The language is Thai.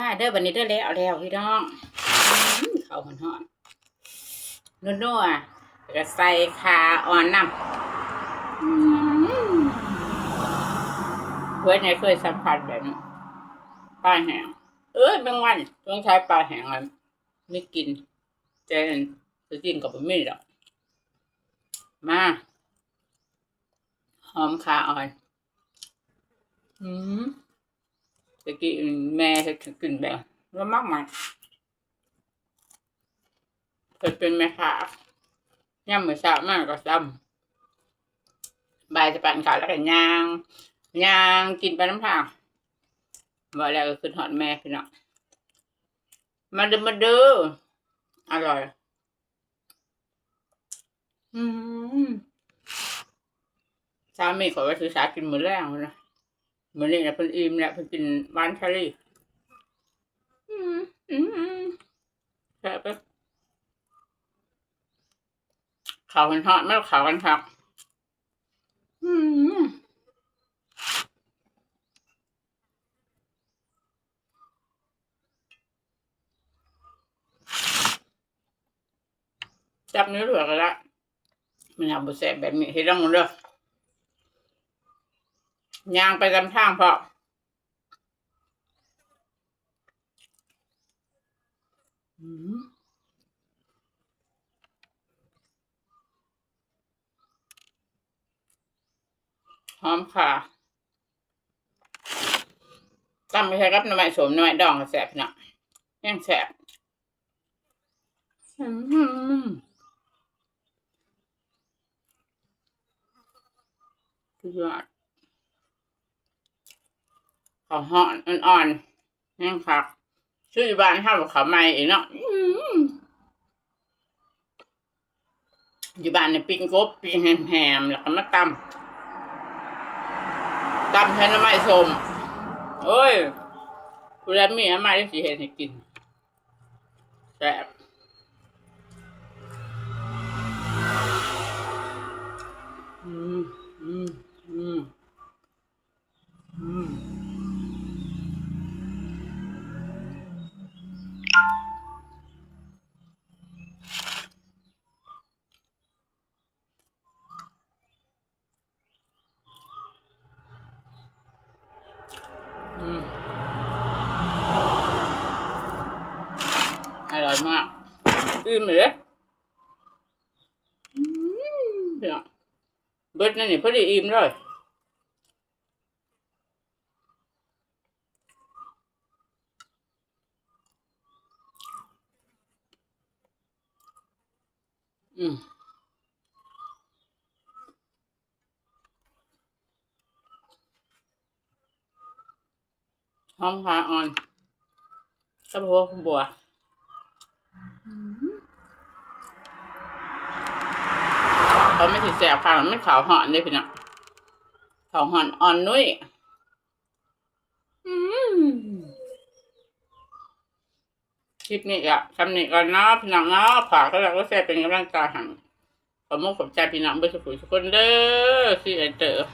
อ่าเด้อบันนี้เด้อแล้วแล้วพี่น้องเขาวหอนหอนนัวๆแล้วก็ใส่ขาอ่อนน้ำเพื่อนเนี่ยเคยสัมผัสแบบนี้ปลาแห้งเอ้ยบางวันต้องใช้ปลาแห้งอะไรไม่กินเจนจะกินกับบะหมี่หรอกมาหอมขาอ่อน อืม ตะกี้แม่ให้กินแบบแล้วมากมายเคยเป็นแม่ค้าย่ำมือเช้ามากก็ซ้ำบายจะปั่นขาวแล้วก็ย่างย่างกินไปน้ำทางบอกแล้วก็คือหอดแม่พี่น้องมาเดูมาดูอร่อย อืมสามีขอว่าซื้อสากินมือแรกนะ มื่อนี้นะเพิ่นอิ่มแล้วเพิ่นกินหวานชาลีอืมอืมอืมแซ่บปะข้าวกันทอดไม่ต้องข้าวกันทักอืมจับเนื้อเหลือกันละมันทำบุแซ่บแบบนี้ให้ต้องเลือก ย่างไปตามทางเพาะอืมหอมค่ะตั้มไปใช้กับน้ำไม้สมน้ำไม้ดองก็แสบเนาะยังแสบอืมสุดยอด ขาหอนอ่อนๆนี่ครับชื่อบ้านห้าบอกข้าวใหม่อีกเนาะอื้อยู่บ้านเนี่ยปิ้งกบปิ้งแฮมๆแล้วก็มาตำตำแทนน้ำไม้สมโอ้ยคุณแรมีน้ำไม้ที่สีเห็นให้กินแซ่บ อืมอร่อยมากอิ่มเล อืมเดี๋ยวเบิดนั่นนี่พอมหาอ่อนกระเพาะบัวเขาไม่ถือแสบค่ะมันไม่ขาวหอนเลยพี่น้องขาวหอนอ่อนนุ่ยอืม คลิปนี้อะคำนี้ก่อนเนาะพี่น้องเนาะฝากก็แล้วก็แชร์เป็นกำลังใจให้ขอบคุณขอบใจพี่น้องไปสุขุทุกคนเด้อซีเอเตอร์